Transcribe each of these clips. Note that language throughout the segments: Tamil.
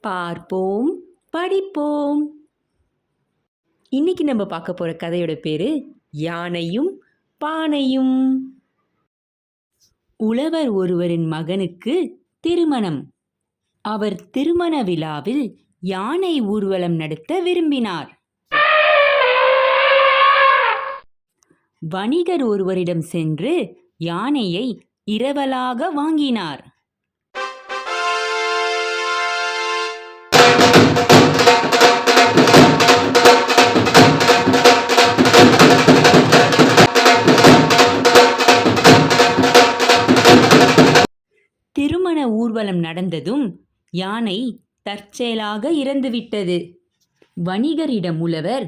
பார்ப்போம் படிப்போம். இன்னைக்கு நம்ம பார்க்க போகிற கதையோட பேர் யானையும் பானையும். உழவர் ஒருவரின் மகனுக்கு திருமணம். அவர் திருமண விழாவில் யானை ஊர்வலம் நடத்த விரும்பினார். வணிகர் ஒருவரிடம் சென்று யானையை இரவலாக வாங்கினார். ஊர்வலம் நடந்ததும் யானை தற்செயலாக இறந்துவிட்டது. வணிகரிடம் உழவர்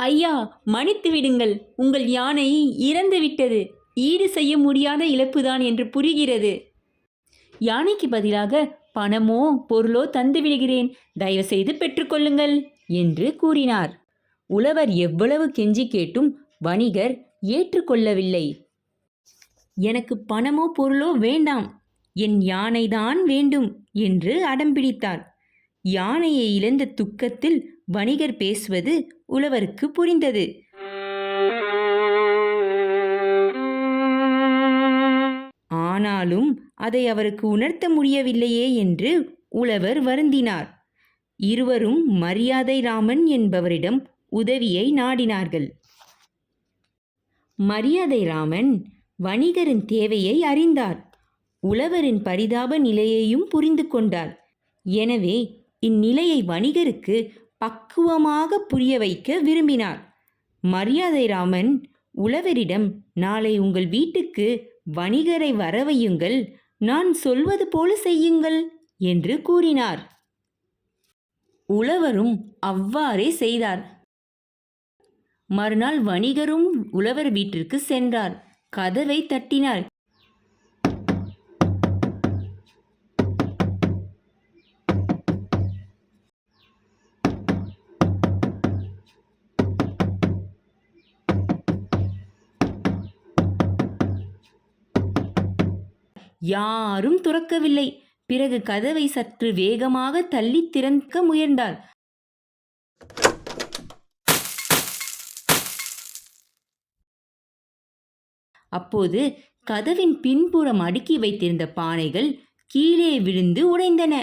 ஐயா மன்னித்து விடுங்கள். உங்கள் யானை இறந்துவிட்டது. ஈடு செய்ய முடியாத இழப்புதான் என்று புரிகிறது. யானைக்கு பதிலாக பணமோ பொருளோ தந்து விடுகிறேன். தயவு செய்து பெற்றுக்கொள்ளுங்கள் என்று கூறினார். உழவர் எவ்வளவு கெஞ்சி கேட்டும் வணிகர் ஏற்றுக்கொள்ளவில்லை. எனக்கு பணமோ பொருளோ வேண்டாம். என் யானைதான் வேண்டும் என்று அடம்பிடித்தார் யானையை இழந்த துக்கத்தில் வணிகர் பேசுவது உழவருக்கு புரிந்தது. ஆனாலும் அதை அவருக்கு உணர்த்த முடியவில்லையே என்று உழவர் வருந்தினார். இருவரும் மரியாதை ராமன் என்பவரிடம் உதவியை நாடினார்கள். மரியாதை ராமன் வணிகரின் தேவையை அறிந்தார். உழவரின் பரிதாப நிலையையும் புரிந்து கொண்டார் எனவே இந்நிலையை வணிகருக்கு பக்குவமாக புரிய வைக்க விரும்பினார் மரியாதை ராமன் உழவரிடம் நாளை உங்கள் வீட்டுக்கு வணிகரை வரவையுங்கள். நான் சொல்வது போல செய்யுங்கள் என்று கூறினார். உழவரும் அவ்வாறே செய்தார். மறுநாள் வணிகரும் உழவர் வீட்டிற்கு சென்றார். கதவை தட்டினார். யாரும் துறக்கவில்லை. பிறகு கதவை சற்று வேகமாக தள்ளி திறக்க முயன்றார் அப்போது கதவின் பின்புறம் அடுக்கி வைத்திருந்த பானைகள் கீழே விழுந்து உடைந்தன.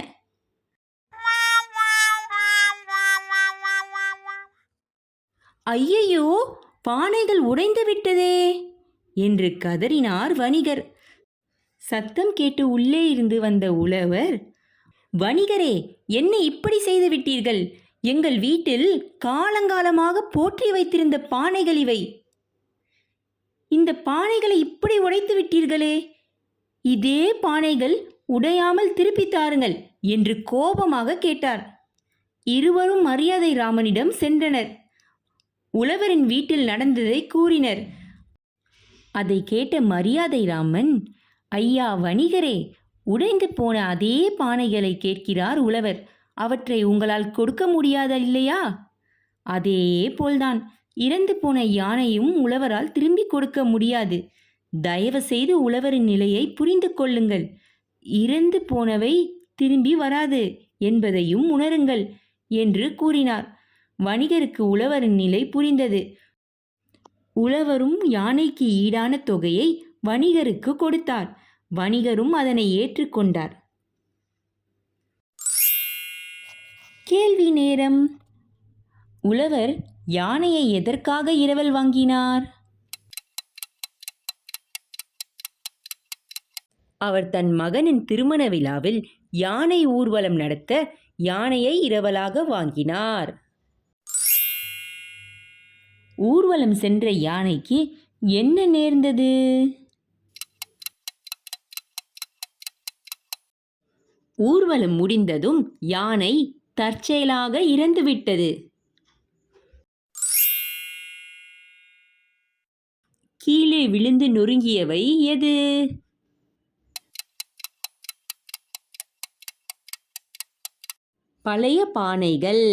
ஐயையோ பானைகள் உடைந்து விட்டதே! என்று கதறினார் வணிகர். சத்தம் கேட்டு உள்ளே இருந்து வந்த உழவர் வணிகரே என்ன இப்படி செய்து விட்டீர்கள்? எங்கள் வீட்டில் காலங்காலமாக போற்றி வைத்திருந்த பானைகள் இவை. இந்த பானைகளை இப்படி உடைத்து விட்டீர்களே? இதே பானைகள் உடையாமல் திருப்பி தாருங்கள் என்று கோபமாக கேட்டார். இருவரும் மரியாதை ராமனிடம் சென்றனர். உழவரின் வீட்டில் நடந்ததை கூறினர். அதை கேட்ட மரியாதை ராமன் ஐயா வணிகரே உடைந்து போன அதே பானைகளை கேட்கிறார் உழவர். அவற்றை உங்களால் கொடுக்க முடியாத இல்லையா? அதே போல்தான் இறந்து போன யானையும் உழவரால் திரும்பி கொடுக்க முடியாது. தயவு செய்து உழவரின் நிலையை புரிந்து கொள்ளுங்கள். இறந்து போனவை திரும்பி வராது என்பதையும் உணருங்கள் என்று கூறினார். வணிகருக்கு உழவரின் நிலை புரிந்தது. உழவரும் யானைக்கு ஈடான தொகையை வணிகருக்கு கொடுத்தார். வணிகரும் அதனை ஏற்றுக்கொண்டார். கேள்வி நேரம். உழவர் யானையை எதற்காக இரவல் வாங்கினார்? அவர் தன் மகனின் திருமண விழாவில் யானை ஊர்வலம் நடத்த யானையை இரவலாக வாங்கினார். ஊர்வலம் சென்ற யானைக்கு என்ன நேர்ந்தது? ஊர்வலம் முடிந்ததும் யானை தற்செயலாக இறந்துவிட்டது. கீழே விழுந்து நொறுங்கியவை எது? பழைய பானைகள்.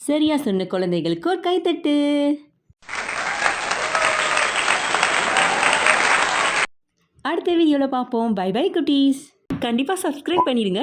சரியா சொன்ன குழந்தைகளுக்கு ஒரு கைத்தட்டு. அடுத்த வீடியோவில் பார்ப்போம். பை பை குட்டீஸ். கண்டிப்பாக சப்ஸ்கிரைப் பண்ணிடுங்க.